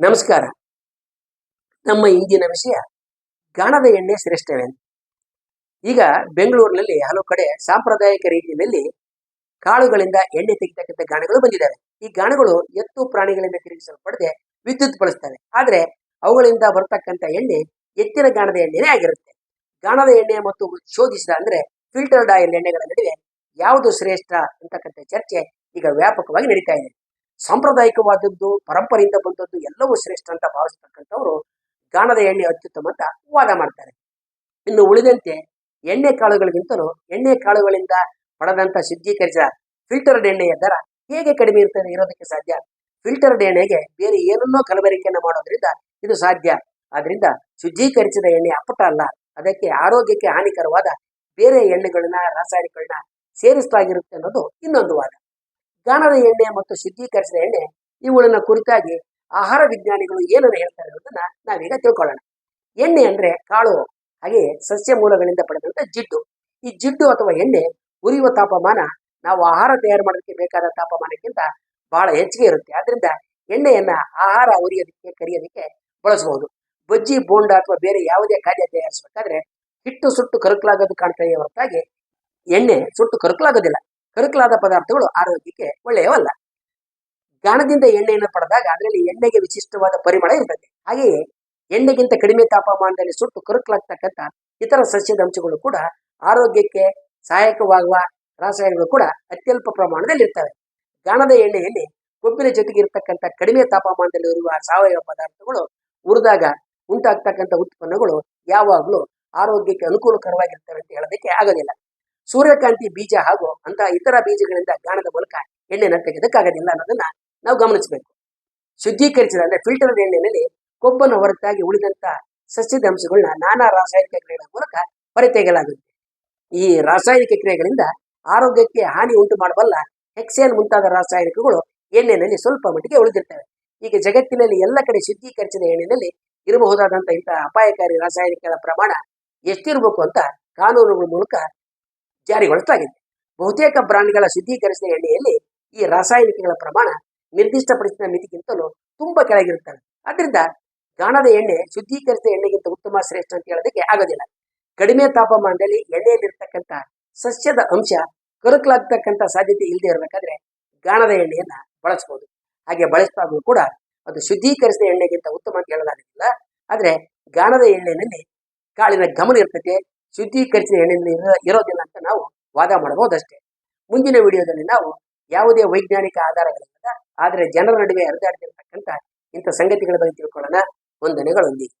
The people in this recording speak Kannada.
ನಮಸ್ಕಾರ. ನಮ್ಮ ಇಂದಿನ ವಿಷಯ ಗಾಣದ ಎಣ್ಣೆ ಶ್ರೇಷ್ಠವೇ? ಈಗ ಬೆಂಗಳೂರಿನಲ್ಲಿ ಹಲವು ಕಡೆ ಸಾಂಪ್ರದಾಯಿಕ ರೀತಿಯಲ್ಲಿ ಕಾಳುಗಳಿಂದ ಎಣ್ಣೆ ತೆಗಿತಕ್ಕಂಥ ಗಾಣಗಳು ಬಂದಿದ್ದಾವೆ. ಈ ಗಾಣಗಳು ಎತ್ತು ಪ್ರಾಣಿಗಳಿಂದ ತಿರುಗಿಸಲ್ಪಡದೆ ವಿದ್ಯುತ್ ಬಳಸ್ತವೆ. ಆದ್ರೆ ಅವುಗಳಿಂದ ಬರ್ತಕ್ಕಂಥ ಎಣ್ಣೆ ಎತ್ತಿನ ಗಾಣದ ಎಣ್ಣೆನೇ ಆಗಿರುತ್ತೆ. ಗಾಣದ ಎಣ್ಣೆ ಮತ್ತು ಶೋಧಿಸಿದ ಅಂದ್ರೆ ಫಿಲ್ಟರ್ಡ್ ಆಯಿಲ್ ಎಣ್ಣೆಗಳ ನಡುವೆ ಯಾವುದು ಶ್ರೇಷ್ಠ ಅಂತಕ್ಕಂಥ ಚರ್ಚೆ ಈಗ ವ್ಯಾಪಕವಾಗಿ ನಡೀತಾ ಇದೆ. ಸಾಂಪ್ರದಾಯಿಕವಾದದ್ದು, ಪರಂಪರೆಯಿಂದ ಬಂದದ್ದು ಎಲ್ಲವೂ ಶ್ರೇಷ್ಠ ಅಂತ ಭಾವಿಸ್ತಕ್ಕಂಥವ್ರು ಗಾಣದ ಎಣ್ಣೆ ಅತ್ಯುತ್ತಮ ಅಂತ ವಾದ ಮಾಡ್ತಾರೆ. ಇನ್ನು ಉಳಿದಂತೆ ಎಣ್ಣೆ ಕಾಳುಗಳಿಗಿಂತಲೂ ಎಣ್ಣೆ ಕಾಳುಗಳಿಂದ ಪಡೆದಂತ ಶುದ್ಧೀಕರಿಸಿದ ಫಿಲ್ಟರ್ಡ್ ಎಣ್ಣೆಯ ದರ ಹೇಗೆ ಕಡಿಮೆ ಇರ್ತದೆ ಇರೋದಕ್ಕೆ ಸಾಧ್ಯ? ಫಿಲ್ಟರ್ಡ್ ಎಣ್ಣೆಗೆ ಬೇರೆ ಏನನ್ನೋ ಕಲಬೆರಕೆಯನ್ನು ಮಾಡೋದ್ರಿಂದ ಇದು ಸಾಧ್ಯ. ಆದ್ರಿಂದ ಶುದ್ಧೀಕರಿಸಿದ ಎಣ್ಣೆ ಅಪ್ಪಟ ಅಲ್ಲ. ಅದಕ್ಕೆ ಆರೋಗ್ಯಕ್ಕೆ ಹಾನಿಕರವಾದ ಬೇರೆ ಎಣ್ಣೆಗಳನ್ನ, ರಾಸಾಯನಿಕಗಳನ್ನ ಸೇರಿಸಲಾಗಿರುತ್ತೆ ಅನ್ನೋದು ಇನ್ನೊಂದು ವಾದ. ಗಾಣದ ಎಣ್ಣೆ ಮತ್ತು ಶುದ್ಧೀಕರಿಸಿದ ಎಣ್ಣೆ ಇವುಗಳನ್ನ ಕುರಿತಾಗಿ ಆಹಾರ ವಿಜ್ಞಾನಿಗಳು ಏನನ್ನು ಹೇಳ್ತಾರೆ ಅನ್ನೋದನ್ನ ನಾವೀಗ ತಿಳ್ಕೊಳ್ಳೋಣ. ಎಣ್ಣೆ ಅಂದ್ರೆ ಕಾಳು, ಹಾಗೆ ಸಸ್ಯ ಮೂಲಗಳಿಂದ ಪಡೆದಂತ ಜಿಡ್ಡು. ಈ ಜಿಡ್ಡು ಅಥವಾ ಎಣ್ಣೆ ಉರಿಯುವ ತಾಪಮಾನ, ನಾವು ಆಹಾರ ತಯಾರು ಮಾಡೋದಕ್ಕೆ ಬೇಕಾದ ತಾಪಮಾನಕ್ಕಿಂತ ಬಹಳ ಹೆಚ್ಚಿಗೆ ಇರುತ್ತೆ. ಆದ್ರಿಂದ ಎಣ್ಣೆಯನ್ನ ಆಹಾರ ಉರಿಯೋದಕ್ಕೆ, ಕರಿಯೋದಕ್ಕೆ ಬಳಸಬಹುದು. ಬಜ್ಜಿ, ಬೋಂಡ ಅಥವಾ ಬೇರೆ ಯಾವುದೇ ಖಾದ್ಯ ತಯಾರಿಸಬೇಕಾದ್ರೆ ಹಿಟ್ಟು ಸುಟ್ಟು ಕರಕಲಾಗೋದು ಕಾಣ್ತದೆ ಹೊರತಾಗಿ ಎಣ್ಣೆ ಸುಟ್ಟು ಕರಕಲಾಗೋದಿಲ್ಲ. ಕರಕಲಾದ ಪದಾರ್ಥಗಳು ಆರೋಗ್ಯಕ್ಕೆ ಒಳ್ಳೆಯವಲ್ಲ ಗಾಣದಿಂದ ಎಣ್ಣೆಯನ್ನು ಪಡೆದಾಗ ಅದರಲ್ಲಿ ಎಣ್ಣೆಗೆ ವಿಶಿಷ್ಟವಾದ ಪರಿಮಳ ಇರ್ತದೆ. ಹಾಗೆಯೇ ಎಣ್ಣೆಗಿಂತ ಕಡಿಮೆ ತಾಪಮಾನದಲ್ಲಿ ಸುಟ್ಟು ಕರುಕಲಾಗ್ತಕ್ಕಂಥ ಇತರ ಸಸ್ಯದ ಅಂಶಗಳು ಕೂಡ ಆರೋಗ್ಯಕ್ಕೆ ಸಹಾಯಕವಾಗುವ ರಾಸಾಯನಿಕಗಳು ಕೂಡ ಅತ್ಯಲ್ಪ ಪ್ರಮಾಣದಲ್ಲಿ ಇರ್ತವೆ. ಗಾಣದ ಎಣ್ಣೆಯಲ್ಲಿ ಕೊಬ್ಬಿನ ಜೊತೆಗೆ ಇರತಕ್ಕಂಥ ಕಡಿಮೆ ತಾಪಮಾನದಲ್ಲಿ ಇರುವ ಸಾವಯವ ಪದಾರ್ಥಗಳು ಉರಿದಾಗ ಉಂಟಾಗ್ತಕ್ಕಂಥ ಉತ್ಪನ್ನಗಳು ಯಾವಾಗಲೂ ಆರೋಗ್ಯಕ್ಕೆ ಅನುಕೂಲಕರವಾಗಿರ್ತವೆ ಅಂತ ಹೇಳೋದಕ್ಕೆ ಆಗೋದಿಲ್ಲ. ಸೂರ್ಯಕಾಂತಿ ಬೀಜ ಹಾಗೂ ಅಂತಹ ಇತರ ಬೀಜಗಳಿಂದ ಗಾಣದ ಮೂಲಕ ಎಣ್ಣೆನ ತೆಗೆದಕ್ಕಾಗೋದಿಲ್ಲ ಅನ್ನೋದನ್ನ ನಾವು ಗಮನಿಸಬೇಕು. ಶುದ್ಧೀಕರಿಸಿದ ಅಂದ್ರೆ ಫಿಲ್ಟರ್ ಎಣ್ಣೆಯಲ್ಲಿ ಕೊಬ್ಬನ್ನು ಹೊರತಾಗಿ ಉಳಿದಂತ ಸಸ್ಯದ ಅಂಶಗಳನ್ನ ನಾನಾ ರಾಸಾಯನಿಕ ಕ್ರಿಯೆಗಳ ಮೂಲಕ ಹೊರತೆಗೆಯಲಾಗುತ್ತೆ ಈ ರಾಸಾಯನಿಕ ಕ್ರಿಯೆಗಳಿಂದ ಆರೋಗ್ಯಕ್ಕೆ ಹಾನಿ ಉಂಟು ಮಾಡಬಲ್ಲ ಹೆಕ್ಸೇನ್ ಮುಂತಾದ ರಾಸಾಯನಿಕಗಳು ಎಣ್ಣೆಯಲ್ಲಿ ಸ್ವಲ್ಪ ಮಟ್ಟಿಗೆ ಉಳಿದಿರ್ತವೆ. ಈಗ ಜಗತ್ತಿನಲ್ಲಿ ಎಲ್ಲ ಕಡೆ ಶುದ್ಧೀಕರಿಸಿದ ಎಣ್ಣೆಯಲ್ಲಿ ಇರಬಹುದಾದಂತಹ ಇಂತಹ ಅಪಾಯಕಾರಿ ರಾಸಾಯನಿಕಗಳ ಪ್ರಮಾಣ ಎಷ್ಟಿರಬೇಕು ಅಂತ ಕಾನೂನುಗಳ ಮೂಲಕ ಜಾರಿಗೊಳಿಸಲಾಗಿದೆ. ಬಹುತೇಕ ಬ್ರಾಂಡ್ಗಳ ಶುದ್ಧೀಕರಿಸಿದ ಎಣ್ಣೆಯಲ್ಲಿ ಈ ರಾಸಾಯನಿಕಗಳ ಪ್ರಮಾಣ ನಿರ್ದಿಷ್ಟಪಡಿಸಿದ ಮಿತಿಗಿಂತಲೂ ತುಂಬಾ ಕೆಳಗಿರುತ್ತವೆ ಅದರಿಂದ ಗಾಣದ ಎಣ್ಣೆ ಶುದ್ಧೀಕರಿಸಿದ ಎಣ್ಣೆಗಿಂತ ಉತ್ತಮ ಶ್ರೇಷ್ಠ ಅಂತ ಹೇಳೋದಕ್ಕೆ ಆಗೋದಿಲ್ಲ. ಕಡಿಮೆ ತಾಪಮಾನದಲ್ಲಿ ಎಣ್ಣೆಯಲ್ಲಿರ್ತಕ್ಕಂಥ ಸಸ್ಯದ ಅಂಶ ಕರುಕಲಾಗ್ತಕ್ಕಂಥ ಸಾಧ್ಯತೆ ಇಲ್ಲದೆ ಇರಬೇಕಾದ್ರೆ ಗಾಣದ ಎಣ್ಣೆಯನ್ನ ಬಳಸ್ಬೋದು. ಹಾಗೆ ಬಳಸಿದಾಗಲೂ ಕೂಡ ಅದು ಶುದ್ಧೀಕರಿಸಿದ ಎಣ್ಣೆಗಿಂತ ಉತ್ತಮ ಅಂತ ಹೇಳಲಾಗುತ್ತಿಲ್ಲ ಆದರೆ ಗಾಣದ ಎಣ್ಣೆಯಲ್ಲಿ ಕಾಳಿನ ಗಮನ ಇರ್ತದೆ ಶುದ್ಧೀಕರಿಸಿದ ಎಣ್ಣೆಯಲ್ಲಿ ಇರೋ- ಇರೋದಿಲ್ಲ. ವಾದ ಮಾಡಬಹುದಷ್ಟೇ. ಮುಂದಿನ ವಿಡಿಯೋದಲ್ಲಿ ನಾವು ಯಾವುದೇ ವೈಜ್ಞಾನಿಕ ಆಧಾರಗಳಿಲ್ಲದ, ಆದರೆ ಜನರ ನಡುವೆ ಹರಿದಾಡ್ತಿರ್ತಕ್ಕಂಥ ಇಂಥ ಸಂಗತಿಗಳ ಬಗ್ಗೆ ತಿಳ್ಕೊಳ್ಳೋಣ. ವಂದನೆಗಳೊಂದಿಗೆ